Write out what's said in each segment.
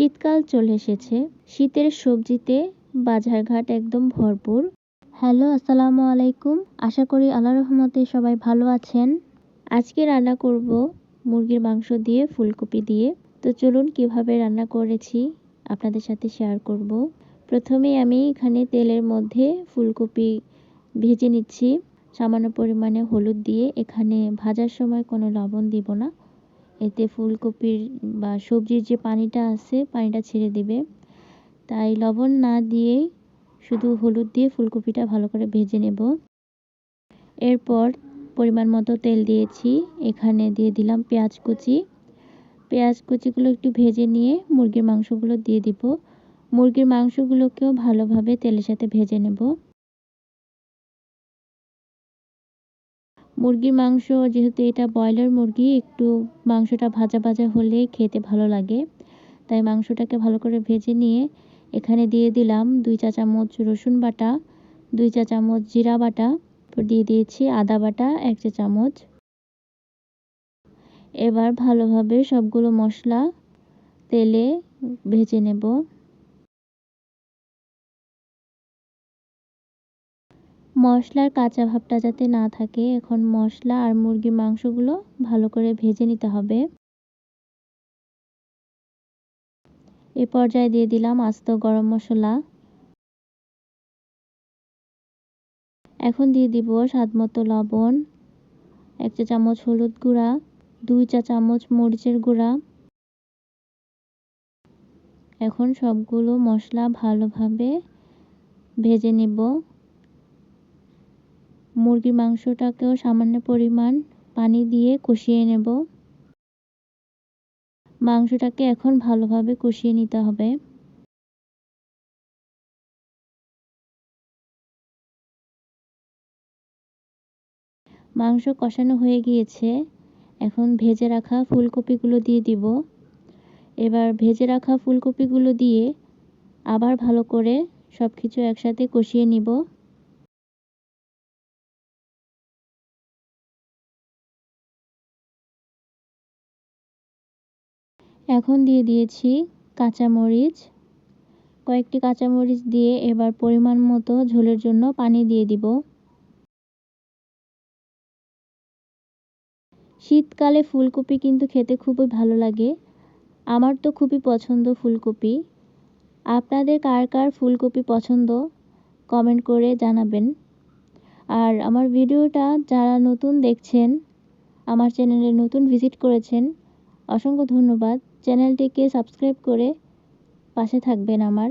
শীতকাল চলে এসেছে। শীতের সবজিতে বাজারঘাট একদম ভরপুর। হ্যালো, আসসালামু আলাইকুম। আশা করি আল্লাহ রহমতে সবাই ভালো আছেন। আজকে রান্না করব মুরগির মাংস দিয়ে, ফুলকপি দিয়ে। তো চলুন কীভাবে রান্না করেছি আপনাদের সাথে শেয়ার করব। প্রথমে আমি এখানে তেলের মধ্যে ফুলকপি ভেজে নিচ্ছি। সামান্য পরিমাণে হলুদ দিয়ে এখানে ভাজার সময় কোনো লবণ দিব না। এতে ফুলকপির বা সবজির যে পানিটা আছে, পানিটা ছেড়ে দেবে। তাই লবণ না দিয়েই শুধু হলুদ দিয়ে ফুলকপিটা ভালো করে ভেজে নেব। এরপর পরিমাণ মতো তেল দিয়েছি। এখানে দিয়ে দিলাম পেঁয়াজ কুচি। পেঁয়াজ কুচিগুলো একটু ভেজে নিয়ে মুরগির মাংসগুলো দিয়ে দিব। মুরগির মাংসগুলোকেও ভালোভাবে তেলের সাথে ভেজে নেব। মুরগির মাংস, যেহেতু এটা ব্রয়লার মুরগি, একটু মাংসটা ভাজা ভাজা হলে খেতে ভালো লাগে। তাই মাংসটাকে ভালো করে ভেজে নিয়ে এখানে দিয়ে দিলাম দুই চা চামচ রসুন বাটা, দুই চা চামচ জিরা বাটা দিয়ে দিয়েছি আদা বাটা, এক চা চামচ। এবার ভালোভাবে সবগুলো মশলা তেলে ভেজে নেব। মশলার কাঁচা ভাবটা যাতে না থাকে, এখন মশলা আর মুরগির মাংসগুলো ভালো করে ভেজে নিতে হবে। এ পর্যায়ে দিয়ে দিলাম আস্ত গরম মশলা। এখন দিয়ে দিব স্বাদ মতো লবণ, এক চা চামচ হলুদ গুঁড়া, দুই চা চামচ মরিচের গুঁড়া। এখন সবগুলো মশলা ভালোভাবে ভেজে নেব। মুরগির মাংসটাকেও সামান্য পরিমাণ পানি দিয়ে কষিয়ে নেব। মাংসটাকে এখন ভালোভাবে কষিয়ে নিতে হবে। মাংস কষানো হয়ে গিয়েছে। এখন ভেজে রাখা ফুলকপিগুলো দিয়ে দিব। এবার ভেজে রাখা ফুলকপিগুলো দিয়ে আবার ভালো করে সব কিছু একসাথে কষিয়ে নিব। এখন দিয়ে দিয়েছি কাঁচামরিচ। কয়েকটি কাঁচামরিচ দিয়ে এবার পরিমাণ মতো ঝোলের জন্য পানি দিয়ে দিব। শীতকালে ফুলকপি কিন্তু খেতে খুবই ভালো লাগে। আমার তো খুবই পছন্দ ফুলকপি। আপনাদের কার কার ফুলকপি পছন্দ? কমেন্ট করে জানাবেন। আর আমার ভিডিওটা যারা নতুন দেখছেন, আমার চ্যানেলে নতুন ভিজিট করেছেন, অসংখ্য ধন্যবাদ। চ্যানেলটিকে সাবস্ক্রাইব করে পাশে থাকবেন আমার।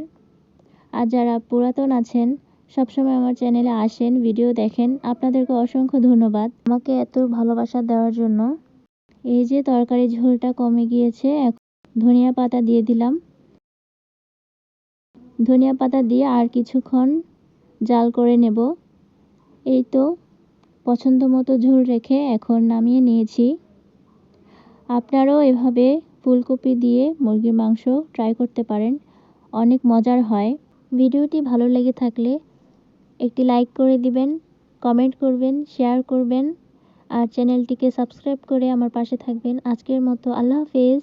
আর যারা পুরাতন আছেন, সবসময় আমার চ্যানেলে আসেন, ভিডিও দেখেন, আপনাদেরকে অসংখ্য ধন্যবাদ। আমাকে এত ভালোবাসা দেওয়ার জন্য এই যে তরকারি ঝোলটা কমে গিয়েছে ধনিয়া পাতা দিয়ে দিলাম। ধনিয়া পাতা দিয়ে আর কিছুক্ষণ জাল করে নেব। এই তো পছন্দ মতো ঝোল রেখে এখন নামিয়ে নিয়েছি। আপনারাও এভাবে ফুলকপি দিয়ে মুরগির মাংস ট্রাই করতে পারেন। অনেক মজার হয়। ভিডিওটি ভালো লেগে থাকলে একটি লাইক করে দিবেন কমেন্ট করবেন শেয়ার করবেন, আর চ্যানেলটিকে সাবস্ক্রাইব করে আমার পাশে থাকবেন। আজকের মতো আল্লাহ হাফেজ।